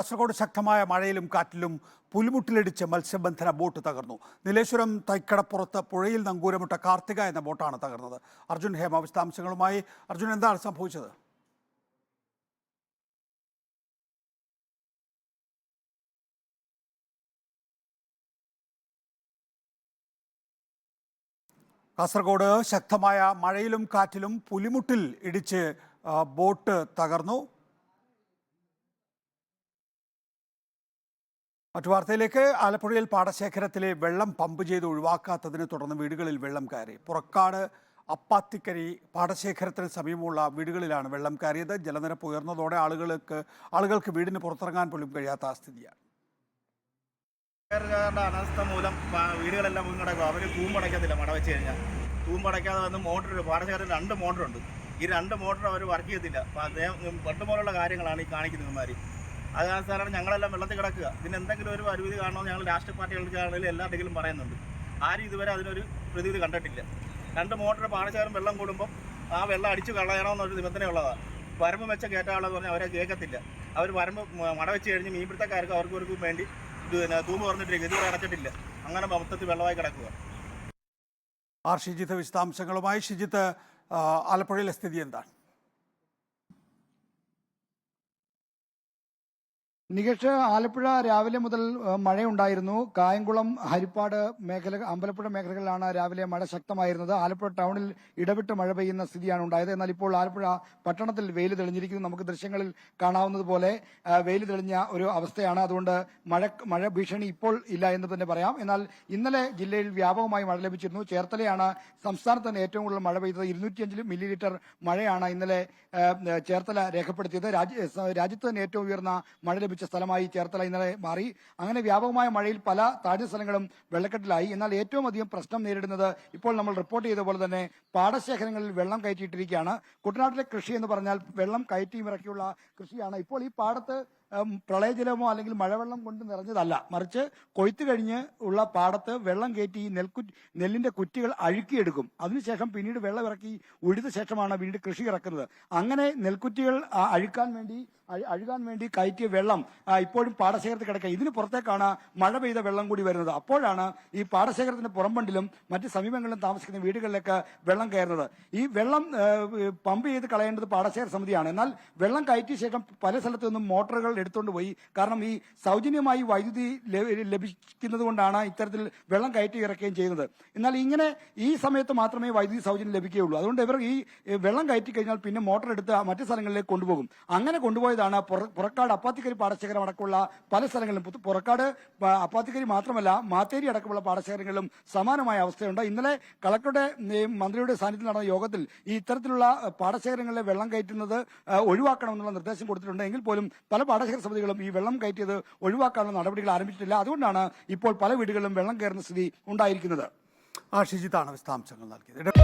കാസർഗോഡ് ശക്തമായ മഴയിലും കാറ്റിലും പുലിമുട്ടിലിടിച്ച് മത്സ്യബന്ധന ബോട്ട് തകർന്നു. നീലേശ്വരം തൈക്കടപ്പുറത്ത് പുഴയിൽ നങ്കൂരമിട്ട കാർത്തിക എന്ന ബോട്ടാണ് തകർന്നത്. അർജുൻ ഹേമ വിശദാംശങ്ങളുമായി. അർജുൻ എന്താണ് സംഭവിച്ചത്? കാസർഗോഡ് ശക്തമായ മഴയിലും കാറ്റിലും പുലിമുട്ടിൽ ഇടിച്ച് ബോട്ട് തകർന്നു. മറ്റു വാർത്തയിലേക്ക്. ആലപ്പുഴയിൽ പാടശേഖരത്തിലെ വെള്ളം പമ്പ് ചെയ്ത് ഒഴിവാക്കാത്തതിനെ തുടർന്ന് വീടുകളിൽ വെള്ളം കയറി. പുറക്കാട് അപ്പാത്തിക്കരി പാടശേഖരത്തിന് സമീപമുള്ള വീടുകളിലാണ് വെള്ളം കയറിയത്. ജലനിരപ്പ് ഉയർന്നതോടെ ആളുകൾക്ക് ആളുകൾക്ക് വീടിന് പുറത്തിറങ്ങാൻ പോലും കഴിയാത്ത സ്ഥിതിയാണ്. അനാസ്ഥ മൂലം വീടുകളെല്ലാം മുങ്ങിടക്കും അവർ തൂമ്പടയ്ക്കത്തില്ല മട വെച്ച് കഴിഞ്ഞാൽ തൂമ്പടയ്ക്കാതെ വന്ന് മോട്ടർ പാടശേഖരത്തിൽ രണ്ട് മോട്ടറുണ്ട്. ഈ രണ്ട് മോട്ടർ അവർ വർക്ക് ചെയ്യത്തില്ല. പണ്ട് പോലുള്ള കാര്യങ്ങളാണ് ഈ കാണിക്കുന്നത് ഇവന്മാർ അത് കാരണം ഞങ്ങളെല്ലാം വെള്ളത്തിൽ കിടക്കുക. ഇതിന് എന്തെങ്കിലും ഒരു പരിമിതി കാണണമെന്ന് ഞങ്ങൾ രാഷ്ട്രീയ പാർട്ടികൾക്കാണെങ്കിലും എല്ലാവരുടെയും പറയുന്നുണ്ട്. ആരും ഇതുവരെ അതിനൊരു പ്രതിവിധി കണ്ടിട്ടില്ല. രണ്ട് മോട്ടോർ പാടശേഖരം വെള്ളം കൂടുമ്പോൾ ആ വെള്ളം അടിച്ചു കളയണമെന്നൊരു നിബന്ധനയുള്ളതാണ് വരമ്പ് വെച്ച കയറ്റാളെന്ന് പറഞ്ഞാൽ അവരെ കേൾക്കത്തില്ല. അവർ വരമ്പ് മട വെച്ച് കഴിഞ്ഞ് മീൻപിടുത്തക്കാർക്ക് അവർക്കും വേണ്ടി തൂമ്പ് പറഞ്ഞിട്ട് ഇതുവരെ അടച്ചിട്ടില്ല. അങ്ങനെ മൊത്തത്തിൽ വെള്ളമായി കിടക്കുക. ആർ. ഷിജിത്ത് വിശദാംശങ്ങളുമായി. ഷിജിത്ത് ആലപ്പുഴയിലെ സ്ഥിതി എന്താണ്? നികേഷ് ആലപ്പുഴ രാവിലെ മുതൽ മഴയുണ്ടായിരുന്നു. കായംകുളം ഹരിപ്പാട് മേഖല അമ്പലപ്പുഴ മേഖലകളിലാണ് രാവിലെ മഴ ശക്തമായിരുന്നത്. ആലപ്പുഴ ടൗണിൽ ഇടവിട്ട് മഴ പെയ്യുന്ന സ്ഥിതിയാണ് ഉണ്ടായത്. എന്നാൽ ഇപ്പോൾ ആലപ്പുഴ പട്ടണത്തിൽ വെയിൽ തെളിഞ്ഞിരിക്കുന്നു. നമുക്ക് ദൃശ്യങ്ങളിൽ കാണാവുന്നത് പോലെ ഏഹ്, വെയിൽ തെളിഞ്ഞ ഒരു അവസ്ഥയാണ്. അതുകൊണ്ട് മഴ മഴ ഭീഷണി ഇപ്പോൾ ഇല്ല എന്ന് തന്നെ പറയാം. എന്നാൽ ഇന്നലെ ജില്ലയിൽ വ്യാപകമായി മഴ ലഭിച്ചിരുന്നു. ചേർത്തലയാണ് സംസ്ഥാനത്ത് തന്നെ ഏറ്റവും കൂടുതൽ മഴ പെയ്തത്. ഇരുന്നൂറ്റിയഞ്ച് മില്ലി ലിറ്റർ മഴയാണ് ഇന്നലെ ചേർത്തല രേഖപ്പെടുത്തിയത്. രാജ്യത്ത് തന്നെ ഏറ്റവും ഉയർന്ന മഴ ലഭിച്ച സ്ഥലമായി ചേർത്തല ഇന്നലെ മാറി. അങ്ങനെ വ്യാപകമായ മഴയിൽ പല താഴ്ന്ന സ്ഥലങ്ങളും വെള്ളക്കെട്ടിലായി. എന്നാൽ ഏറ്റവും അധികം പ്രശ്നം നേരിടുന്നത് ഇപ്പോൾ നമ്മൾ റിപ്പോർട്ട് ചെയ്ത പോലെ തന്നെ പാടശേഖരങ്ങളിൽ വെള്ളം കയറ്റിയിട്ടിരിക്കുകയാണ്. കുട്ടനാട്ടിലെ കൃഷി എന്ന് പറഞ്ഞാൽ വെള്ളം കയറ്റിയും ഇറക്കിയുള്ള കൃഷിയാണ്. ഇപ്പോൾ ഈ പാടത്ത് പ്രളയജലമോ അല്ലെങ്കിൽ മഴവെള്ളം കൊണ്ട് നിറഞ്ഞതല്ല. മറിച്ച് കൊയ്ത്ത് കഴിഞ്ഞ് ഉള്ള പാടത്ത് വെള്ളം കയറ്റി ഈ നെൽക്കു നെല്ലിന്റെ കുറ്റികൾ അഴുക്കിയെടുക്കും. അതിനുശേഷം പിന്നീട് വെള്ളം ഇറക്കി ഉഴുത ശേഷമാണ് പിന്നീട് കൃഷി ഇറക്കുന്നത്. അങ്ങനെ നെൽക്കുറ്റികൾ അഴുക്കാൻ വേണ്ടി അഴു- അഴുകാൻ വേണ്ടി കയറ്റിയ വെള്ളം ഇപ്പോഴും പാടശേഖരത്തിൽ കിടക്കുക. ഇതിന് പുറത്തേക്കാണ് മഴ പെയ്ത വെള്ളം കൂടി വരുന്നത്. അപ്പോഴാണ് ഈ പാടശേഖരത്തിന്റെ പുറംപണ്ടിലും മറ്റ് സമീപങ്ങളിലും താമസിക്കുന്ന വീടുകളിലേക്ക് വെള്ളം കയറുന്നത്. ഈ വെള്ളം പമ്പ് ചെയ്ത് കളയേണ്ടത് പാടശേഖര സമിതിയാണ്. എന്നാൽ വെള്ളം കയറ്റിയ ശേഷം പല സ്ഥലത്തു നിന്നും മോട്ടോറുകൾ എടുത്തുകൊണ്ട് പോയി. കാരണം ഈ സൗജന്യമായി വൈദ്യുതി ലഭ- ലഭിക്കുന്നത് കൊണ്ടാണ് ഇത്തരത്തിൽ വെള്ളം കയറ്റി ഇറക്കുകയും ചെയ്യുന്നത്. എന്നാൽ ഇങ്ങനെ ഈ സമയത്ത് മാത്രമേ വൈദ്യുതി സൗജന്യം ലഭിക്കുകയുള്ളൂ. അതുകൊണ്ട് ഇവർ ഈ വെള്ളം കയറ്റി കഴിഞ്ഞാൽ പിന്നെ മോട്ടോർ എടുത്ത് മറ്റു സ്ഥലങ്ങളിലേക്ക് കൊണ്ടുപോകും. അങ്ങനെ കൊണ്ടുപോയതാണ് പുറക്കാട് അപ്പാത്തിക്കരി പാടശേഖരം അടക്കമുള്ള പല സ്ഥലങ്ങളിലും. പുറക്കാട് അപ്പാത്തിക്കരി മാത്രമല്ല മാത്തേരി അടക്കമുള്ള പാടശേഖരങ്ങളിലും സമാനമായ അവസ്ഥയുണ്ട്. ഇന്നലെ കളക്ടറുടെ മന്ത്രിയുടെ സാന്നിധ്യത്തിൽ നടന്ന യോഗത്തിൽ ഈ ഇത്തരത്തിലുള്ള പാടശേഖരങ്ങളിലെ വെള്ളം കയറ്റുന്നത് ഒഴിവാക്കണമെന്നുള്ള നിർദ്ദേശം കൊടുത്തിട്ടുണ്ട്. എങ്കിൽ പോലും പല പാടശേഖര സമിതികളും ഈ വെള്ളം കയറ്റിയത് ഒഴിവാക്കാനുള്ള നടപടികൾ ആരംഭിച്ചിട്ടില്ല. അതുകൊണ്ടാണ് ഇപ്പോൾ പല വീടുകളിലും വെള്ളം കയറുന്ന സ്ഥിതി ഉണ്ടായിരിക്കുന്നത്. ആ ഷിജിത്താണ് വിശദാംശങ്ങൾ നൽകിയത്.